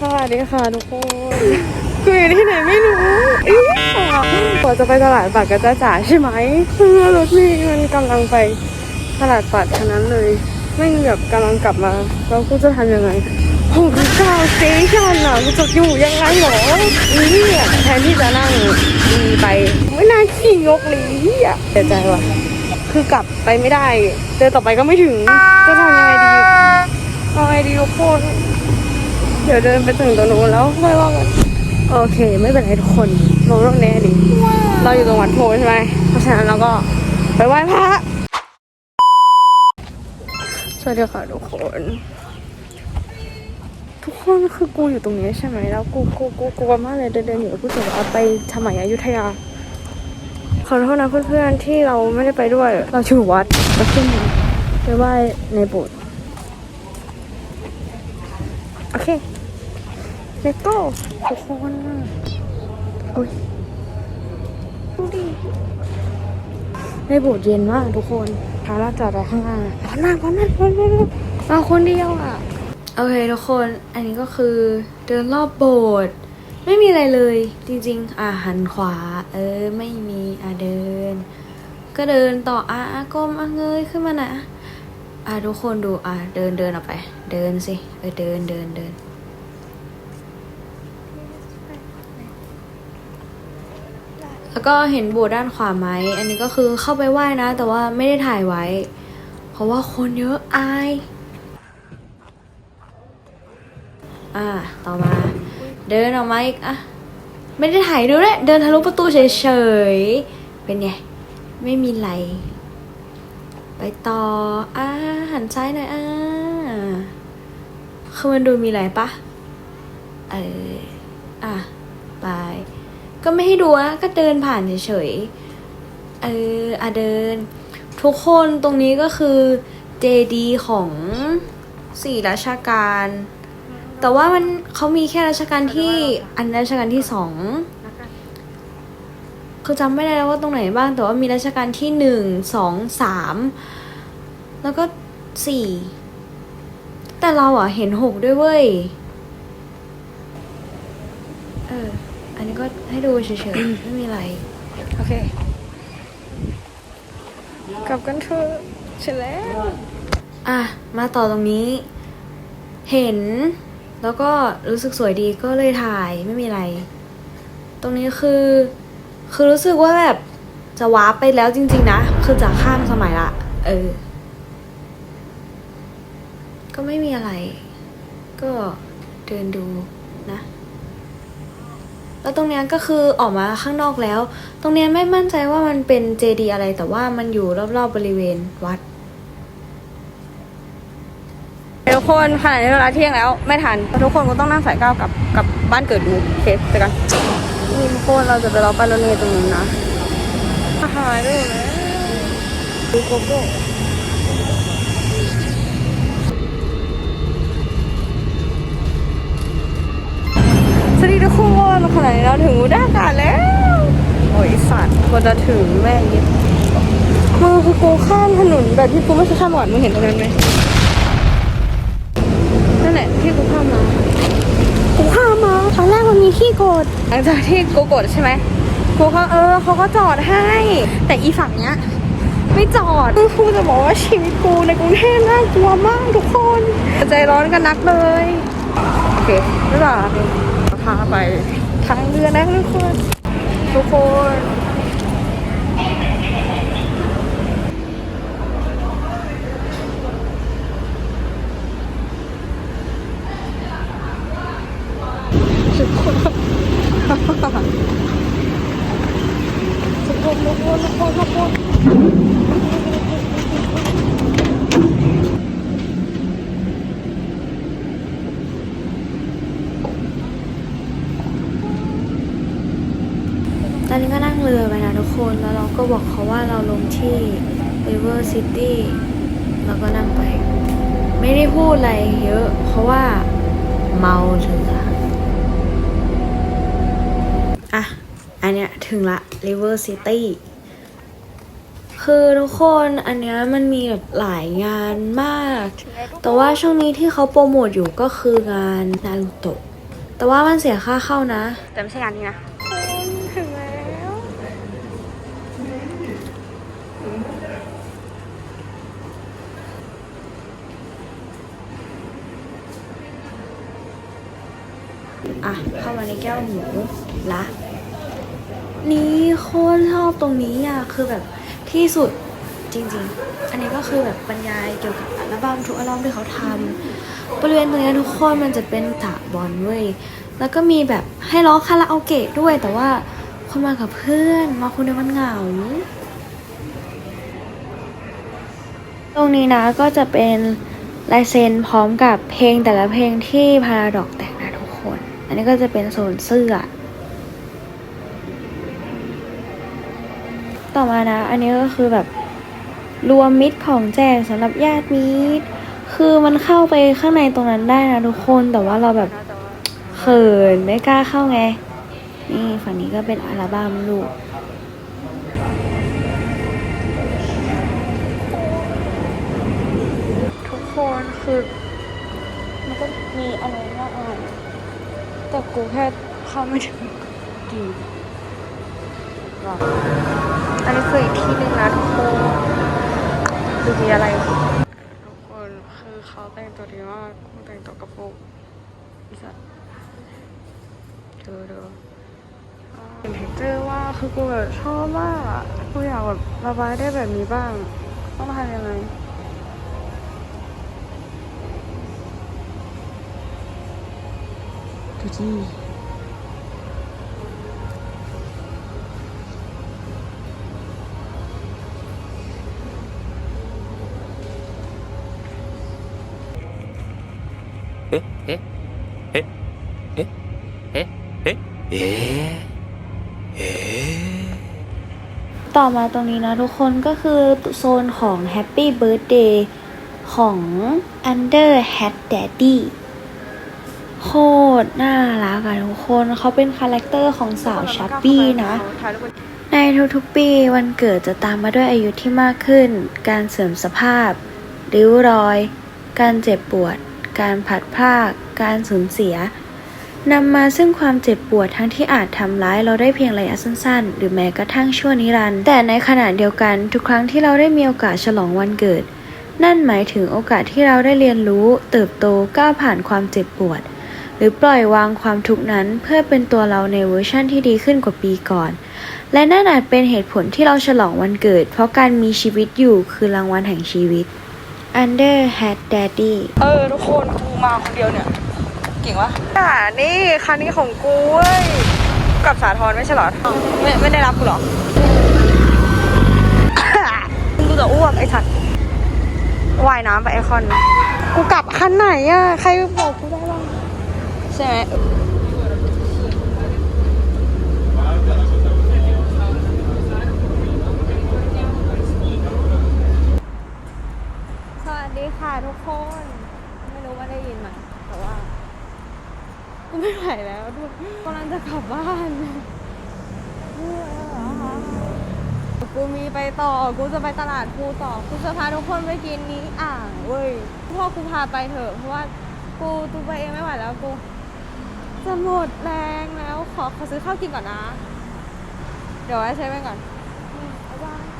สวัสดีค่ะทุกคนกูอยู่ที่ไหนไม่รู้อีกว่าจะไปตลาดปัดกับจ้าจ๋าใช่ไหมเพื่อรถเมล์มันกำลังไปตลาดปัดฉะนั้นเลยไม่แบบกำลังกลับมาแล้วกูจะทำยังไงหกเก้าสเตชันอะกูจะอยู่ยังไงหรอนี่เนี่ยแทนที่จะนั่งดีไปไม่น่าขี่งกเลยเฮียเสียใจว่ะคือกลับไปไม่ได้เดินต่อไปก็ไม่ถึงจะทำยังไงดีเอาไงดีทุกคน เดี๋ยวเดินไปถึงตรงนู้นแล้วค่อยว่ากันโอเค ไม่เป็นไรทุกคนลงตรงนี้ดิเราอยู่ตรงวัดโพใช่ไหมเพราะฉะนั้นเราก็ไปไหว้พระสวัสดีค่ะทุกคน ทุกคนคือกูอยู่ตรงนี้ใช่ไหมแล้วกูกูกูกลัวมากเลยเดินเดินอยู่กับผู้สูงอายุไปทำไมอยุธยาขอโทษนะเพื่อนๆที่เราไม่ได้ไปด้วย เราอยู่วัดก็ขึ้นไปไหว้ในโบสถ์โอเค เลโก้ทุกคนโอ้ยดูดิในโบสถ์เย็นมากทุกคนพาเราจอดรอข้างล่างร้อนมากร้อนมากร้อนมากมาคนเดียวอะ โอเคทุกคน อันนี้ก็คือเดินรอบโบสถ์ไม่มีอะไรเลย จริง ๆ อะหันขวา เออ ไม่มีอะเดิน ก็เดินต่ออะก้มอะเงยขึ้นมาหน่อยอะอะทุกคนดูอะเดินเดินออกไป เดินสิ เออเดินเดินเดิน แล้วก็เห็นโบสถ์ด้านขวาไหม อันนี้ก็คือเข้าไปไหว้นะ แต่ว่าไม่ได้ถ่ายไว้ เพราะว่าคนเยอะอาย อ่า ต่อมา เดินออกมาอีกอะ ไม่ได้ถ่ายดูเลยเดินทะลุประตูเฉยๆ เป็นไง ไม่มีไร ไปต่อ อ่า หันซ้ายหน่อยอ่าคือมันดูมีอะไรปะ เออ อะ ไป ก็ไม่ให้ดูนะก็เดินผ่านเฉยๆ เอออะเดิน ทุกคนตรงนี้ก็คือเจดีของสี่ราชการ แต่ว่ามันเขามีแค่รัชกาลที่อันรัชกาลที่สองคือจำไม่ได้แล้วว่าตรงไหนบ้าง แต่ว่ามีรัชกาลที่หนึ่งสองสามแล้วก็สี่แต่เราอะเห็นหกด้วยเว้ย เออ อันนี้ก็ให้ดูเฉยๆ ไม่มีอะไร โอเค กลับกันเถอะเสร็จแล้ว อะ มาต่อตรงนี้ เห็น แล้วก็รู้สึกสวยดีก็เลยถ่ายไม่มีอะไร ตรงนี้คือ คือรู้สึกว่าแบบจะวาร์ปไปแล้วจริง ๆ นะ คือจะข้ามสมัยละ เออ ก็ไม่มีอะไร ก็เดินดูนะ แล้วตรงเนี้ยก็คือออกมาข้างนอกแล้ว ตรงเนี้ยไม่มั่นใจว่ามันเป็นเจดีย์อะไรแต่ว่ามันอยู่รอบๆบริเวณวัดทุกคนขณะนี้เวลาเที่ยงแล้วไม่ทันทุกคนก็ต้องนั่งสายก้าวกลับกลับบ้านเกิดดูโอเคเจอกันนี่ทุกคนเราจะไปรอป้ายรถเมล์ตรงนู้นนะหายไปหมดแล้วดูโกโก้ ทุกคนขณะนี้เราถึงอุดากาศแล้ว โอ้ยสัตว์กว่าจะถึงแม่งยิบมือคือกูข้ามถนนแบบที่กูไม่เคยข้ามมาก่อนมึงเห็นตรงนั้นไหมนั่นแหละที่กูข้ามมากูข้ามมาตอนแรกมันมีที่กดหลังจากที่กูกดใช่ไหมกูก็เออเขาก็จอดให้ แต่อีฝั่งเนี้ยไม่จอดคือกูจะบอกว่าชีวิตกูในกรุงเทพน่ากลัวมากทุกคน ใจร้อนกันนักเลย โอเคไม่หรอพาไป ทางเรือนะทุกคน ทุกคน ทุกคนทุกคนทุกคนทุกคนทุกคนต อนนี้ก็นั่งเรือไปนะทุกคน แล้วเราก็บอกเขาว่าเราลงที่ River City แล้วก็นั่งไป ไม่ได้พูดอะไรเยอะ เพราะว่าเมาเรืออะ อันเนี้ยถึงละ River City คือทุกคนอันเนี้ยมันมีแบบหลายงานมาก แต่ว่าช่วงนี้ที่เขาโปรโมทอยู่ก็คืองานนารูโตะ แต่ว่ามันเสียค่าเข้านะ แต่ไม่ใช่งานนี้นะ อะ เข้ามาในแก้วหมูละนี่โคตรชอบตรงนี้อะคือแบบที่สุดจริงๆ อันนี้ก็คือแบบบรรยายเกี่ยวกับอัลบั้มทุกอัลบั้มที่เขาทำบริเวณตรงนี้ทุกคนมันจะเป็นสระบอลเว้ยแล้วก็มีแบบให้ร้องคาราโอเกะด้วย แต่ว่าคนมากับเพื่อนมาคนเดียวมันเหงา ตรงนี้นะก็จะเป็นลายเซ็นพร้อมกับเพลงแต่ละเพลงที่พาราดอกแต่ อันนี้ก็จะเป็นโซนเสื้อ ต่อมานะ อันนี้ก็คือแบบรวมมิตรของแจกสำหรับญาติมิตร คือมันเข้าไปข้างในตรงนั้นได้นะทุกคนแต่ว่าเราแบบเขินไม่กล้าเข้าไง นี่ฝั่งนี้ก็เป็นอัลบั้มลูกทุกคนคือมันก็มีอะไรมากมาย แต่กูแค่เข้าไม่ถึงดีหรออันนี้คืออีกที่หนึ่งนะทุกคนดูมีอะไร ทุกคนคือเขาแต่งตัวดีมากกูแต่งตัวกระโปรงอีสัตว์เธอเธอเห็นเท็กเจอร์ว่าคือกูแบบชอบมากกูอยากแบบระบายได้แบบนี้บ้าง ต้องทำยังไงูสิเอ๊ะ เอ๊ะ เอ๊ะ เอ๊ะ เอ๊ะ เอ๊ะ ต่อมาตรงนี้นะทุกคนก็คือโซนของ Happy Birthday ของ Under Hat Daddy โคตรน่ารักอะทุกคนเขาเป็นคาแรคเตอร์ของสาวชัปปี้นะ ในทุกๆปีวันเกิดจะตามมาด้วยอายุที่มากขึ้น การเสื่อมสภาพ ริ้วรอย การเจ็บปวด การผัดพราก การสูญเสียนำมาซึ่งความเจ็บปวดทั้งที่อาจทำร้ายเราได้เพียงระยะสั้นๆ หรือแม้กระทั่งชั่วนิรันดร์แต่ในขณะเดียวกันทุกครั้งที่เราได้มีโอกาสฉลองวันเกิด นั่นหมายถึงโอกาสที่เราได้เรียนรู้ เติบโตก้าวผ่านความเจ็บปวด หรือปล่อยวางความทุกข์นั้นเพื่อเป็นตัวเราในเวอร์ชั่นที่ดีขึ้นกว่าปีก่อน และนั่นอาจเป็นเหตุผลที่เราฉลองวันเกิด เพราะการมีชีวิตอยู่คือรางวัลแห่งชีวิต Under Hat Daddy เออ ทุกคนกูมาคนเดียวเนี่ย เก่งวะอ่านี่คันนี้ของกูเว้ยกลับสาทรไม่ใช่หรอไม่ไม่ได้รับกูหรอกูจะอ้วกไอ้สัตว์ว่ายน้ำไปไอคอน กูกลับคันไหนอะใครบอกกูได้บ้าง ใช่ไหมสวัสดีค่ะทุกคน ไม่รู้ว่าได้ยินไหมแต่ว่ากูไม่ไหวแล้วทุกกำลังจะกลับบ้านกูมีไปต่อ กูจะไปตลาดภูต่อ กูจะพาทุกคนไปกินนี้อ่างเว้ยพ่อกูพาไปเถอะ เพราะว่ากูตูไปเองไม่ไหวแล้วกู จะหมดแรงแล้วขอขอซื้อข้าวกินก่อนนะ เดี๋ยวไว้ใช้ไปก่อนอืมบ๊ายบาย